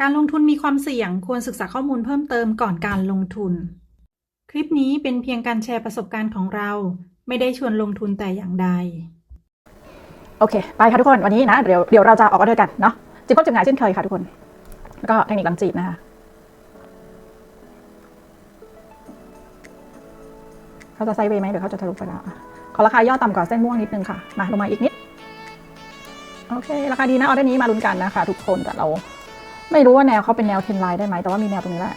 การลงทุนมีความเสี่ยงควรศึกษาข้อมูลเพิ่มเติมก่อนการลงทุน คลิปนี้เป็นเพียงการแชร์ประสบการณ์ของเรา ไม่ได้ชวนลงทุนแต่อย่างใด โอเค ไปค่ะทุกคน วันนี้นะ เดี๋ยวเดี๋ยวเราจะออกออเดอร์กันเนาะจีบก็จีบงานเช่นเคยค่ะทุกคน แล้วก็เทคนิคการจีบนะคะเขาจะไซเวย์ไหมเดี๋ยวเขาจะทะลุไปแล้วขอราคาย่อต่ำกว่าเส้นม่วงนิดนึงค่ะ มาลงมาอีกนิด โอเค ราคาดีนะออเดอร์นี้มาลุ้นกันนะคะทุกคนแต่เรา ไม่รู้ว่าแนวเขาเป็นแนวเทรนไลน์ได้ไหม แต่ว่ามีแนวตรงนี้แหละ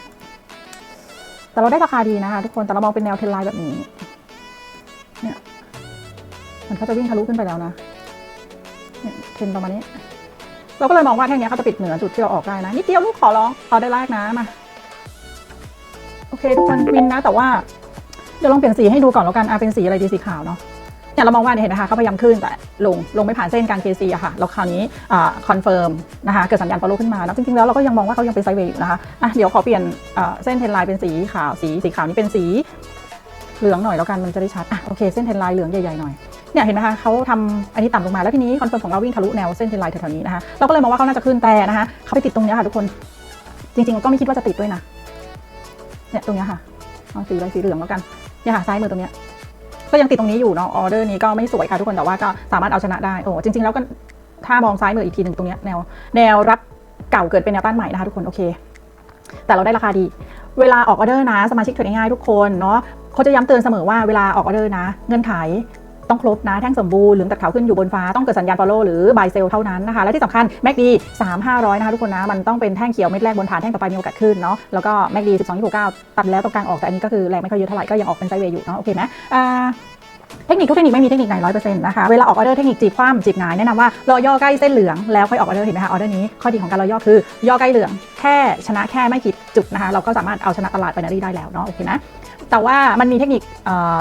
แต่เราได้ราคาดีนะคะทุกคน แต่เรามองเป็นแนวเทรนไลน์แบบนี้ เนี่ย มันเขาจะวิ่งทะลุขึ้นไปแล้วนะ เนี่ยเทรนประมาณนี้ เราก็เลยมองว่าแท่งนี้เขาจะปิดเหนือจุดที่เราออกได้นะ นิดเดียวลูกขอร้องขอได้แรกนะ มา โอเค ทุกคนวินนะ แต่ว่า เดี๋ยวลองเปลี่ยนสีให้ดูก่อนแล้วกันอะเป็นสีอะไรดีสีขาวเนาะ เนี่ยเรามองว่าเนี่ยเห็นนะคะเขาพยายามขึ้นแต่ลงลงไม่ผ่านเส้นกลาง KC อะค่ะแล้วคราวนี้คอนเฟิร์มนะคะเกิดสัญญาณ follow ขึ้นมาแล้วจริงๆแล้วเราก็ยังมองว่าเขายังเป็นไซด์เวย์อยู่นะคะอะเดี๋ยวขอเปลี่ยนเส้นเทรนไลน์เป็นสีขาวสีสีขาวนี้เป็นสีเหลืองหน่อยแล้วกันมันจะได้ชัดอะโอเคเส้นเทรนไลน์เหลืองใหญ่ๆหน่อยเนี่ยเห็นไหมคะเขาทำอันนี้ต่ำลงมาแล้วทีนี้คอนเฟิร์มของเราวิ่งทะลุแนวเส้นเทรนไลน์แถวๆนี้นะคะเราก็เลยมองว่าเขาน่าจะขึ้นแต่นะคะเขาไปติดตรงเนี้ยค่ะทุกคนจริง ๆ ก็ไม่คิดว่าจะติดด้วยนะเนี่ยตรงนี้ค่ะเอาสีอะไรสีเหลืองแล้วกันเนี่ยค่ะซ้ายมือตรงเนี้ย ก็ยังติดตรงนี้อยู่เนาะออเดอร์นี้ก็ไม่สวยค่ะทุกคนแต่ว่าก็สามารถเอาชนะได้โอ้จริง ๆ แล้วก็ถ้ามองซ้ายมืออีกทีหนึ่งตรงนี้แนว แนวรับเก่าเกิดเป็นแนวต้านใหม่นะคะทุกคนโอเค แต่เราได้ราคาดี เวลาออกออเดอร์นะ สมาชิกเทรดง่ายๆทุกคนเนาะเขาจะย้ำเตือนเสมอว่าเวลาออกออเดอร์นะ เงื่อนไข ต้องครบนะแท่งสมบูรณ์เหลืองตัดขาวขึ้นอยู่บนฟ้าต้องเกิดสัญญาณฟอลโล่หรือ buy sell เท่านั้นนะคะและที่สำคัญแม็กดี3 500 นะคะทุกคนนะมันต้องเป็นแท่งเขียวเม็ดแรกบนฐานแท่งต่อไปมีโอกาสขึ้นเนาะแล้วก็แม็กดี12 29ตัดแล้วตรงกลางออกแต่อันนี้ก็คือแรงไม่ค่อยเยอะเท่าไหร่ก็ยังออกเป็นไซด์เวย์อยู่เนาะโอเคไหมอ่า เทคนิคทุกเทคนิคไม่มีเทคนิคไหนร้อยเปอร์เซ็นต์นะคะ เวลาออกออเดอร์เทคนิคจีบคว่ำจีบหงายแนะนำว่ารอย่อใกล้เส้นเหลืองแล้วค่อยออกออเดอร์เห็นไหมคะออเดอร์นี้ข้อดีของการรอย่อคือย่อใกล้เหลืองแค่ชนะแค่ไม่กี่จุดนะคะเราก็สามารถเอาชนะตลาดไบนารีได้แล้วเนาะโอเคนะแต่ว่ามันมีเทคนิค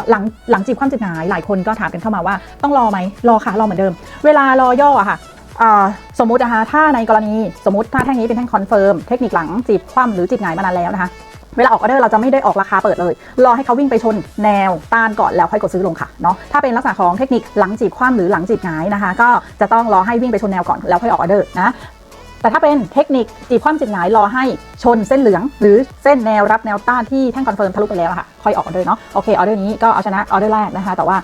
หลังหลังจีบความจีบหงายหลายคนก็ถามกันเข้ามาว่าต้องรอไหมรอค่ะรอเหมือนเดิม เวลารอย่ออะค่ะสมมุตินะคะถ้าในกรณีสมมติถ้าแท่งนี้เป็นแท่งคอนเฟิร์มเทคนิคหลังจีบคว่ำหรือจีบหงายมานานแล้วนะคะ เวลาออกออเดอร์เราจะไม่ได้ออกราคาเปิดเลย รอให้เขาวิ่งไปชนแนวต้านก่อนแล้วค่อยกดซื้อลงค่ะเนาะถ้าเป็นลักษณะของเทคนิคหลังจีบคว่ำหรือหลังจีบหงายนะคะ ก็จะต้องรอให้วิ่งไปชนแนวก่อนแล้วค่อยออกออเดอร์นะแต่ถ้าเป็นเทคนิคจีบคว่ำจีบหงายรอให้ชนเส้นเหลือง หรือเส้นแนวรับแนวต้านที่แท่งคอนเฟิร์มทะลุไปแล้วค่ะค่อยออกออเดอร์เนาะโอเคออเดอร์นี้ก็เอาชนะออเดอร์แรกนะคะ แต่ว่า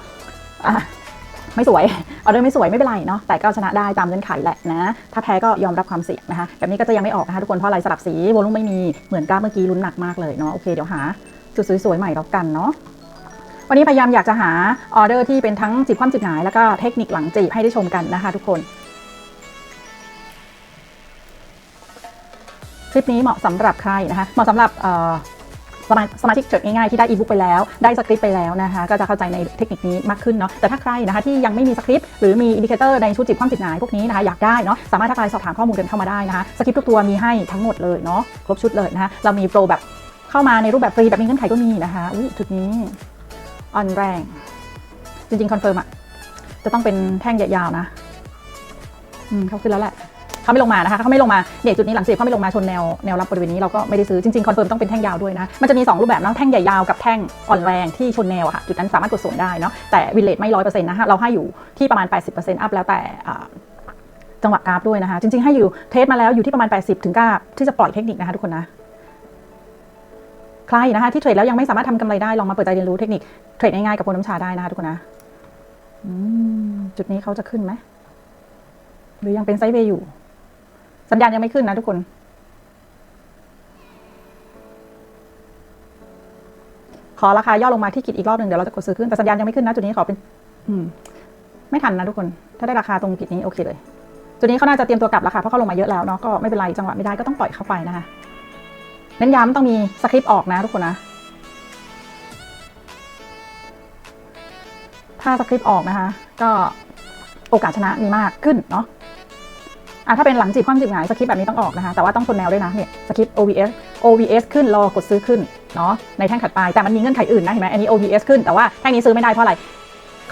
ไม่สวยออเดอร์ไม่สวยไม่เป็นไรเนาะแต่ก็ชนะได้ตามเงื่อนไขแหละนะ ถ้าแพ้ก็ยอมรับความเสี่ยงนะคะแบบนี้ก็จะยังไม่ออกนะคะทุกคนเพราะอะไรสลับสีวอลุ่มไม่มีเหมือนกราเมื่อกี้ลุ้นหนักมากเลยเนาะโอเคเดี๋ยวหาจุดสวยๆใหม่แล้วกันเนาะวันนี้พยายามอยากจะหาออเดอร์ที่เป็นทั้งจีบคว่ำจีบหงายแล้วก็เทคนิคหลังจีบให้ได้ชมกันนะคะ ทุกคนคลิปนี้เหมาะสำหรับใครนะคะเหมาะสำหรับเอ่อ สมาสมาชิกเทรดง่ายๆ ที่ได้อีบุ๊กไปแล้ว ได้สคริปต์ไปแล้วนะคะก็จะเข้าใจในเทคนิคนี้มากขึ้นเนาะแต่ถ้าใครนะคะที่ยังไม่มีสคริปต์หรือมีอินดิเคเตอร์ในชุดจิบความจิบหงายพวกนี้นะคะอยากได้เนาะสามารถทักไลน์สอบถามข้อมูลกันเข้ามาได้นะคะสคริปต์ทุกตัวมีให้ทั้งหมดเลยเนาะครบชุดเลยนะคะเรามีโปรแบบเข้ามาในรูปแบบฟรีแบบมีเงื่อนไขก็มีนะคะอุ้ยจุดนี้อ่อนแรง จริงๆคอนเฟิร์มอะจะต้องเป็นแท่งยาวๆนะอืมเขาขึ้นแล้วแหละ เขาไม่ลงมานะคะเขาไม่ลงมาเนี่ยจุดนี้หลังเสียบเขาไม่ลงมาชนแนวแนวรับบริเวณนี้เราก็ไม่ได้ซื้อจริงๆคอนเฟิร์มต้องเป็นแท่งยาวด้วยนะมันจะมี 2 รูปแบบเนาะแท่งใหญ่ยาวกับแท่งอ่อนแรงที่ชนแนวอะค่ะจุดนั้นสามารถกดส่วนได้เนาะแต่วินเลทไม่ร้อยเปอร์เซ็นต์นะคะเราให้อยู่ที่ประมาณ 80%อัพแล้วแต่จังหวะกราฟด้วยนะคะ จริงๆ ให้อยู่เทสมาแล้วอยู่ที่ประมาณ 80 ถึง9ที่จะปล่อยเทคนิคนะคะทุกคนนะ ใครนะคะที่เทรดแล้วยังไม่สามารถทำกำไรได้ ลองมาเปิดใจเรียนรู้เทคนิคเทรดง่ายๆกับพลน้ำชาได้นะคะทุกคนนะจุดนี้เขาจะขึ้นไหม หรือยังเป็นไซด์เวย์อยู่ สัญญาณยังไม่ขึ้นนะทุกคน ขอราคาย่อลงมาที่กิดอีกรอบหนึ่งเดี๋ยวเราจะกดซื้อขึ้น แต่สัญญาณยังไม่ขึ้นนะจุดนี้ขอเป็น อืม ไม่ทันนะทุกคน ถ้าได้ราคาตรงกิดนี้โอเคเลย จุดนี้เขาน่าจะเตรียมตัวกลับแล้วค่ะเพราะเขาลงมาเยอะแล้วเนาะ ก็ไม่เป็นไรจังหวะไม่ได้ก็ต้องปล่อยเข้าไปนะคะ เน้นย้ำต้องมีสคริปต์ออกนะทุกคนนะ ถ้าสคริปต์ออกนะคะ ก็โอกาสชนะมีมากขึ้นเนาะ อะถ้าเป็นหลังจีบความจีบหงายสคริปต์แบบนี้ต้องออกนะคะ แต่ว่าต้องชนแนวด้วยนะเนี่ยสคริปต์ OVS OVS ขึ้นรอกดซื้อขึ้นเนาะในแท่งถัดไปแต่มันมีเงื่อนไขอื่นนะเห็นไหมอันนี้ OVS ขึ้นแต่ว่าแท่งนี้ซื้อไม่ได้เพราะอะไร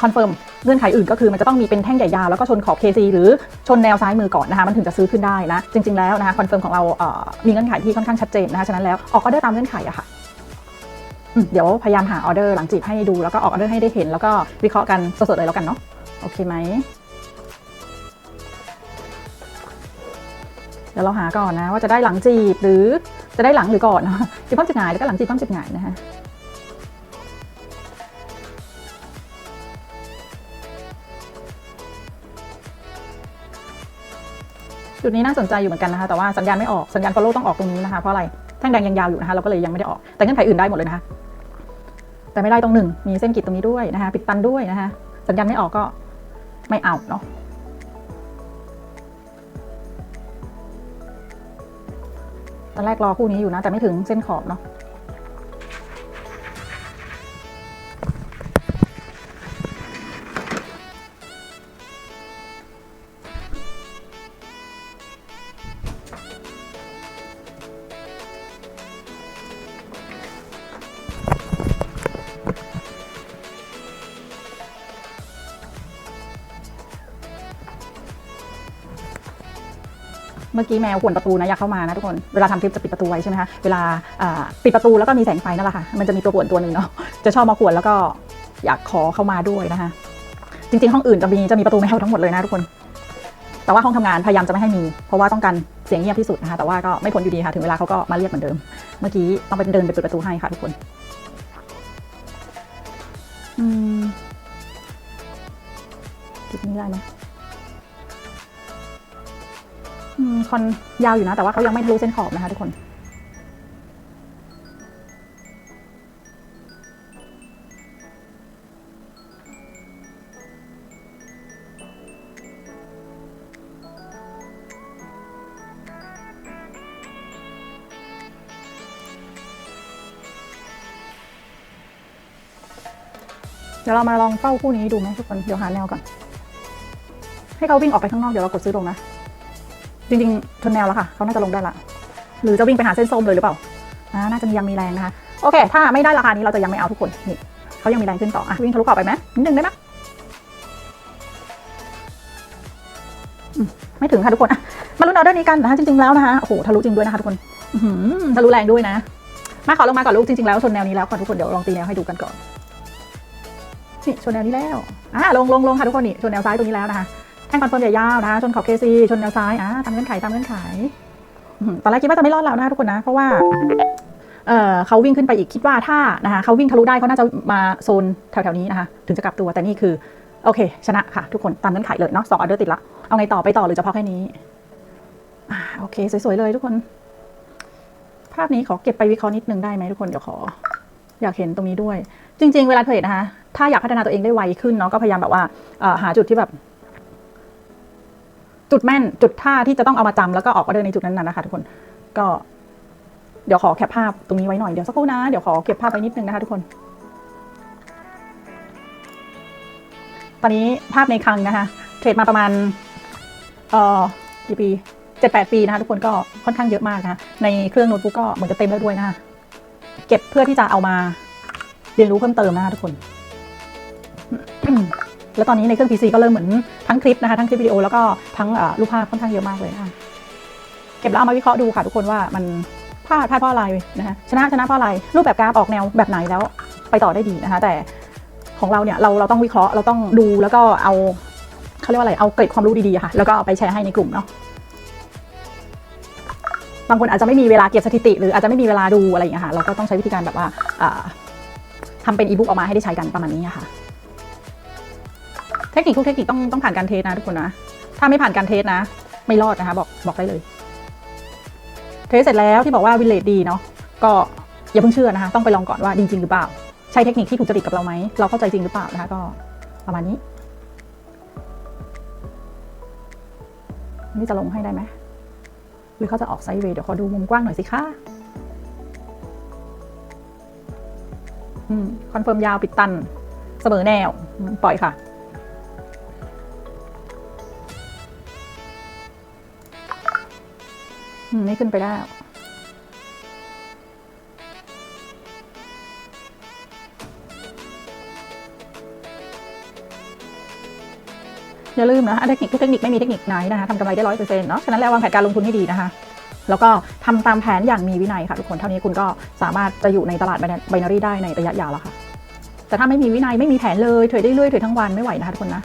คอนเฟิร์มเงื่อนไขอื่นก็คือมันจะต้องมีเป็นแท่งใหญ่ยาวแล้วก็ชนขอบ KC หรือชนแนวซ้ายมือก่อนนะคะมันถึงจะซื้อขึ้นได้นะจริง ๆแล้วนะคะคอนเฟิร์มของเราเอ่อมีเงื่อนไขที่ค่อนข้างชัดเจนนะคะฉะนั้นแล้วออกออเดอร์ตามเงื่อนไขอะค่ะเดี๋ยวพยายามหาออเดอร์หลังจีบให้ดูแล้วก็ออกออเดอร์ให้ได้เห็น แล้วก็วิเคราะห์กันสดๆเลยแล้วกันเนาะโอเคไหม ดี๋ยวเราหาก่อนนะว่าจะได้หลังจีบหรือจะได้หลังหรือก่อนเนาะจีบความจุดหงายแล้วก็หลังจีบความจุดหงายนะคะจุดนี้น่าสนใจอยู่เหมือนกันนะคะแต่ว่าสัญญาณไม่ออกสัญญาณ follow ต้องออกตรงนี้นะคะเพราะอะไรแท่งแดงยังยาวอยู่นะคะเราก็เลยยังไม่ได้ออกแต่เงื่อนไขอื่นได้หมดเลยนะคะ แต่ไม่ได้ตรงหนึ่งมีเส้นกีดตรงนี้ด้วยนะคะ ปิดตันด้วยนะคะ สัญญาณไม่ออกก็ไม่เอาเนาะ ตอนแรกรอคู่นี้อยู่นะ แต่ไม่ถึงเส้นขอบเนาะ เมื่อกี้แมวขวนประตูนะอยากเข้ามานะทุกคน เวลาทำคลิปจะปิดประตูไว้ใช่ไหมคะ เวลาปิดประตูแล้วก็มีแสงไฟนั่นแหละค่ะ มันจะมีตัวขวนตัวหนึ่งเนาะ จะชอบมาขวนแล้วก็อยากขอเข้ามาด้วยนะคะ จริงๆ ห้องอื่นจะมีจะมีประตูแมวทั้งหมดเลยนะทุกคน แต่ว่าห้องทำงานพยายามจะไม่ให้มี เพราะว่าต้องการเสียงเงียบที่สุดนะคะ แต่ว่าก็ไม่พ้นอยู่ดีค่ะ ถึงเวลาเขาก็มาเรียกเหมือนเดิม เมื่อกี้ต้องไปเดินไปเปิดประตูให้ค่ะทุกคนอืมจุดนี้ได้ไหม คอนยาวอยู่นะ แต่ว่าเขายังไม่ทะลุเส้นขอบนะคะทุกคน เดี๋ยวเรามาลองเฝ้าคู่นี้ดูไหมทุกคน เดี๋ยวหาแนวก่อน ให้เขาวิ่งออกไปข้างนอก เดี๋ยวเรากดซื้อลงนะ จริงๆชนแนวแล้วค่ะเขาน่าจะลงได้ละ หรือจะวิ่งไปหาเส้นส้มเลยหรือเปล่าอ่าน่าจะยังมีแรงนะคะ โอเค ถ้าไม่ได้ราคานี้เราจะยังไม่เอาทุกคนนี่เขายังมีแรงขึ้นต่ออะวิ่งทะลุกรอบไปไหมนิดนึงได้ไหมไม่ถึงค่ะทุกคนมาลุ้นออเดอร์นี้กันนะคะจริงๆแล้วนะคะโอ้โหทะลุจริงด้วยนะคะทุกคนทะลุแรงด้วยนะ มาขอลงมาก่อนลูกจริงๆแล้วชนแนวนี้แล้วค่ะทุกคนเดี๋ยวลองตีแนวให้ดูกันก่อนนี่ชนแนวนี้แล้วอ่าลงลงลงค่ะทุกคนนี่ชนแนวซ้ายตรงนี้แล้วนะคะ แท่งคอนเฟิร์มยาวนะคะชนขอบเคซีชนแนวซ้ายอ่าตามเงื่อนไขตามเงื่อนไขตอนแรกคิดว่าจะไม่รอดแล้วนะคะทุกคนนะ เพราะว่าเออเขาวิ่งขึ้นไปอีกคิดว่าถ้านะคะเขาวิ่งทะลุได้เขาน่าจะมาโซนแถวๆนี้นะคะถึงจะกลับตัวแต่นี่คือ โอเค ชนะค่ะ ทุกคนตามเงื่อนไขเลยเนาะสองออเดอร์ติดละเอาไงต่อไปต่อหรือจะพอแค่นี้อ่าโอเค สวยๆเลยทุกคน ภาพนี้ขอเก็บไปวิเคราะห์นิดนึงได้ไหมทุกคนเดี๋ยวขอ อยากเห็นตรงนี้ด้วย จริง ๆ เวลาเทรดนะคะถ้าอยากพัฒนาตัวเองได้ไวขึ้นเนาะก็พยายามแบบว่าหาจุดที่แบบ จุดแม่นจุดท่าที่จะต้องเอามาจำแล้วก็ออกมาเดินในจุดนั้นๆนะคะทุกคนก็เดี๋ยวขอแคปภาพตรงนี้ไว้หน่อยเดี๋ยวสักครู่นะเดี๋ยวขอเก็บภาพไว้นิดนึงนะคะทุกคน ตอนนี้ภาพในคลังนะคะเทรดมาประมาณเอ่อกี่ปีเจ็ดแปดปีนะคะทุกคนก็ค่อนข้างเยอะมากนะคะในเครื่องโน้ตบุ๊กก็เหมือนจะเต็มแล้วด้วยนะคะเก็บเพื่อที่จะเอามาเรียนรู้เพิ่มเติมนะคะทุกคน แล้วตอนนี้ในเครื่อง PC ก็เริ่มเหมือนทั้งคลิปนะคะทั้งคลิปวิดีโอแล้วก็ทั้งรูปภาพค่อนข้างเยอะมากเลยนะคะเก็บแล้วเอามาวิเคราะห์ดูค่ะทุกคนว่ามันพลาดพลาดเพราะอะไรนะคะชนะชนะเพราะอะไรรูปแบบกราฟออกแนวแบบไหนแล้วไปต่อได้ดีนะคะแต่ของเราเนี่ยเราเราต้องวิเคราะห์เราต้องดูแล้วก็เอาเขาเรียกว่าอะไรเอาเกร็ดความรู้ดีๆค่ะ แล้วก็เอาไปแชร์ให้ในกลุ่มเนาะบางคนอาจจะไม่มีเวลาเก็บสถิติ หรืออาจจะไม่มีเวลาดูอะไรอย่างเงี้ยค่ะเราก็ต้องใช้วิธีการแบบว่าอ่าทำเป็นอีบุ๊กออกมาให้ได้ใช้กันประมาณนี้ค่ะ ทคนิคทุกเทคนิคต้องต้องผ่านการเทสนะทุกคนนะ ถ้าไม่ผ่านการเทสนะ ไม่รอดนะคะ บอกบอกได้เลย เทสเสร็จแล้วที่บอกว่าวินเลดดีเนาะก็อย่าเพิ่งเชื่อนะคะ ต้องไปลองก่อนว่าดีจริงหรือเปล่า ใช้เทคนิคที่ถูกจริตกับเราไหม เราเข้าใจจริงหรือเปล่านะคะก็ประมาณนี้นี่จะลงให้ได้ไหมหรือเขาจะออกไซด์เวย์เดี๋ยวขอดูมุมกว้างหน่อยสิคะอืมคอนเฟิร์มยาวปิดตัน เสมอแนว ปล่อยค่ะ อืมไม่ขึ้นไปได้วอย่าลืมนะเทคนิคทุกเทคนิคไม่มีเทคนิคไหนนะคะทำกำไรได้ร้อยเปอร์เซ็นต์เนาะฉะนั้นแล้ววางแผนการลงทุนให้ดีนะคะ แล้วก็ทำตามแผนอย่างมีวินัยค่ะทุกคนเท่านี้คุณก็สามารถจะอยู่ในตลาดไบนารีได้ในระยะยาวแล้วค่ะ แต่ถ้าไม่มีวินัยไม่มีแผนเลยเทรดได้เรื่อยเทรดทั้งวันไม่ไหวนะคะทุกคนนะ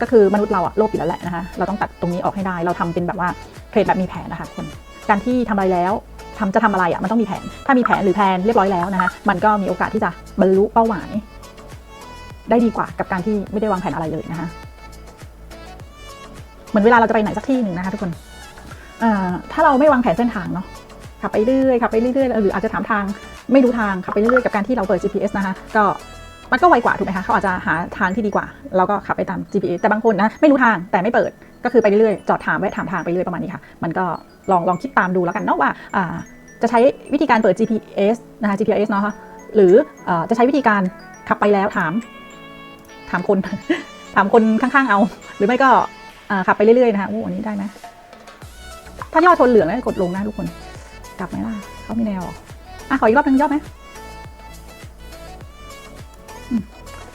ก็คือมนุษย์เราอะโลภอยู่แล้วแหละนะคะเราต้องตัดตรงนี้ออกให้ได้ เราทำเป็นแบบว่าเทรดแบบมีแผนนะคะทุกคน การที่ทำอะไรแล้วทำจะทำอะไรอะมันต้องมีแผน ถ้ามีแผนหรือแผนเรียบร้อยแล้วนะคะมันก็มีโอกาสที่จะบรรลุเป้าหมาย ได้ดีกว่ากับการที่ไม่ได้วางแผนอะไรเลยนะคะเหมือนเวลาเราจะไปไหนสักที่หนึ่งนะคะทุกคนถ้าเราไม่วางแผนเส้นทางเนาะขับไปเรื่อยขับไปเรื่อยหรืออาจจะถามทางไม่รู้ทางขับไปเรื่อยกับการที่เราเปิด GPS นะคะก็มันก็ไวกว่าถูกไหมคะเขาอาจจะหาทางที่ดีกว่า เราก็ขับไปตาม GPS แต่บางคนนะไม่รู้ทางแต่ไม่เปิดก็คือไปเรื่อยๆจอดถามแวะถามทางไปเรื่อยประมาณนี้ค่ะ มันก็ ลองลองคิดตามดูแล้วกันเนาะว่าาจะใช้วิธีการเปิด GPS นะคะ GPS เนาะคะหรืออจะใช้วิธีการขับไปแล้วถาม ถามคน ถามคนข้างๆเอา หรือไม่ก็ขับไปเรื่อยๆนะคะโอ้อันนี้ได้ไหมถ้ายอดชนเหลืองแล้วกดลงนะทุกคน กลับไหมล่ะเขามีแนวอะขออีกรอบหนึงยอดไหมอืม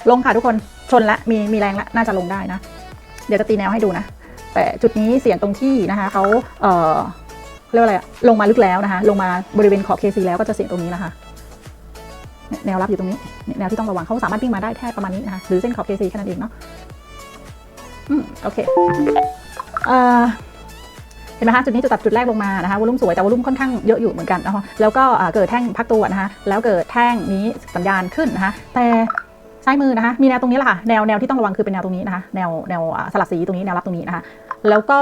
ลงค่ะทุกคนชนละมีมีแรงละน่าจะลงได้นะ เดี๋ยวจะตีแนวให้ดูนะ แต่จุดนี้เสี่ยงตรงที่นะคะเขาเอ่อเรียกว่าอะไรอะลงมาลึกแล้วนะคะ ลงมาบริเวณขอบ KC แล้วก็จะเสี่ยงตรงนี้นะคะแนวรับอยู่ตรงนี้แนวที่ต้องระวังเขาสามารถวิ่งมาได้แค่ประมาณนี้นะคะหรือเส้นขอบ KC แค่นั้นเองเนาะอืมโอเคเอ่อเห็นไหมคะจุดนี้จุดตัดจุดแรกลงมานะคะวอลุ่มสวยแต่วอลุ่มค่อนข้างเยอะอยู่เหมือนกันนะคะแล้วก็เกิดแท่งพักตัวนะคะแล้วเกิดแท่งนี้สัญญาณขึ้นนะคะแต่ ซ้ายมือนะคะ มีแนวตรงนี้แหละค่ะ แนวแนวที่ต้องระวังคือเป็นแนวตรงนี้นะคะ แนวแนวสลัดสีตรงนี้ แนวรับตรงนี้นะคะ แล้วก็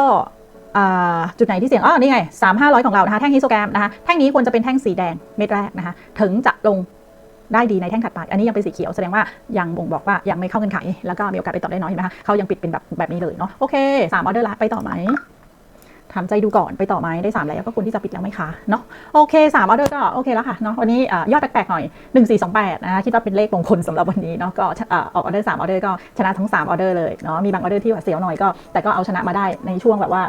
จุดไหนที่เสี่ยงอ๋อนี่ไง3 5 0 0ของเรานะคะ แท่งฮิสโตแกรมนะคะ แท่งนี้ควรจะเป็นแท่งสีแดงเม็ดแรกนะคะ ถึงจะลงได้ดีในแท่งถัดไป อันนี้ยังเป็นสีเขียวแสดงว่ายังบ่งบอกว่ายังไม่เข้าเงื่อนไข แล้วก็มีโอกาสไปต่อได้น้อยเห็นไหมคะเขายังปิดเป็นแบบแบบนี้เลยเนาะ โอเค3ออเดอร์ละไปต่อไหม ถามใจดูก่อนไปต่อไหมได้ 3 แล้วก็ควรที่จะปิดแล้วไหมคะเนาะโอเค3ออเดอร์ก็โอเคแล้วค่ะเนาะวันนี้ยอดแปลกๆหน่อย 1428นะคะคิดว่าเป็นเลขมงคลสำหรับวันนี้เนาะก็อออกออเดอร์3ออเดอร์ก็ชนะทั้ง3ออเดอร์เลยเนาะมีบางออเดอร์ที่ว่าเสียวหน่อยก็แต่ก็เอาชนะมาได้ในช่วงแบบว่า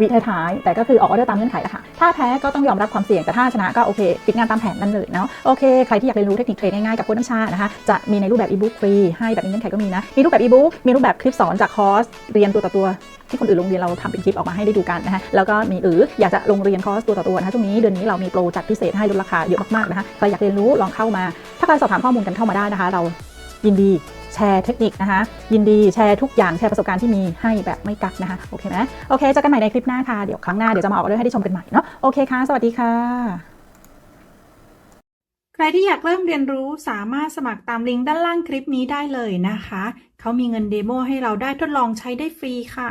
วิท้ายๆแต่ก็คือออกออเดอร์ตามเงื่อนไขละค่ะ ถ้าแพ้ก็ต้องยอมรับความเสี่ยง แต่ถ้าชนะก็โอเคปิดงานตามแผนนั่นเลยเนาะโอเคใครที่อยากเรียนรู้เทคนิคเทรดง่ายๆกับโค้ชน้ำชานะคะจะมีในรูปแบบอีบุ๊กฟรีให้แบบมีเงื่อนไขก็มีนะมีรูปแบบอีบุ๊กมีรูปแบบคลิปสอนจากคอร์สเรียนตัวต่อตัวที่คนอื่นลงเรียนเราทำเป็นคลิปออกมาให้ได้ดูกันนะคะแล้วก็มีหรืออยากจะลงเรียนคอร์สตัวต่อตัวนะคะช่วงนี้เดือนนี้เรามีโปรจัดพิเศษให้ลดราคาเยอะมากๆนะคะใครอยากเรียนรู้ลองเข้ามา ถ้าใครสอบถามข้อมูลกันเข้ามาได้นะคะ เรายินดี แชร์เทคนิคนะคะ ยินดีแชร์ทุกอย่างแชร์ประสบการณ์ที่มีให้แบบไม่กักนะคะ โอเคไหมโอเคเจอกันใหม่ในคลิปหน้าค่ะ เดี๋ยวครั้งหน้าเดี๋ยวจะมาออกเรื่องให้ได้ชมกันใหม่เนาะโอเคค่ะสวัสดีค่ะ ใครที่อยากเริ่มเรียนรู้สามารถสมัครตามลิงก์ด้านล่างคลิปนี้ได้เลยนะคะ เขามีเงินเดโมให้เราได้ทดลองใช้ได้ฟรีค่ะ